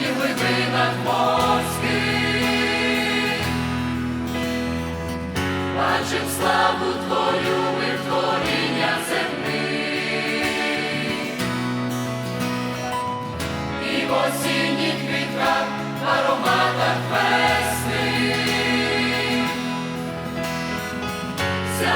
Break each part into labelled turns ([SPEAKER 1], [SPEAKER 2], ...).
[SPEAKER 1] і в глибинах морських. Бачим славу Твою, ми творіння земних. І в осінніх квітках, ароматах весни. Вся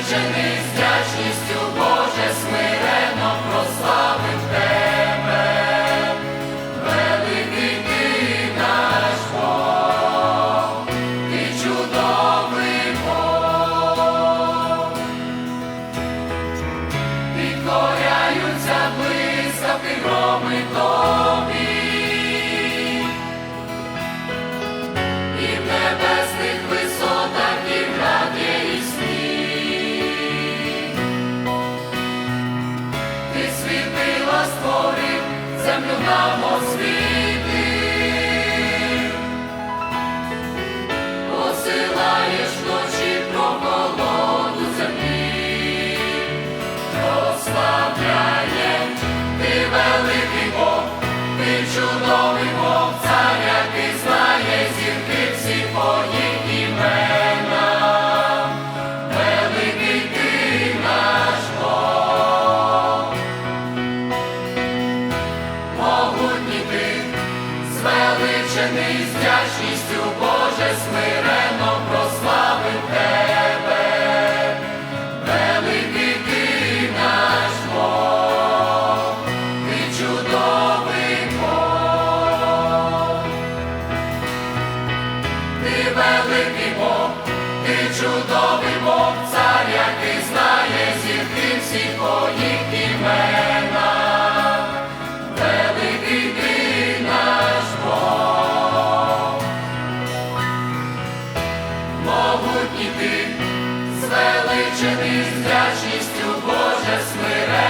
[SPEAKER 1] звеличений з Боже, смиренно прославив тебе, великий наш Бог, ти чудовий Бог, підкоряються блискавки громи тобі. Землю нам освіти, Посилаєш ночі прохолоду землі. Прославляє ти великий Бог, ти чудовий Бог, звеличений з Величений страшністю Боже смире.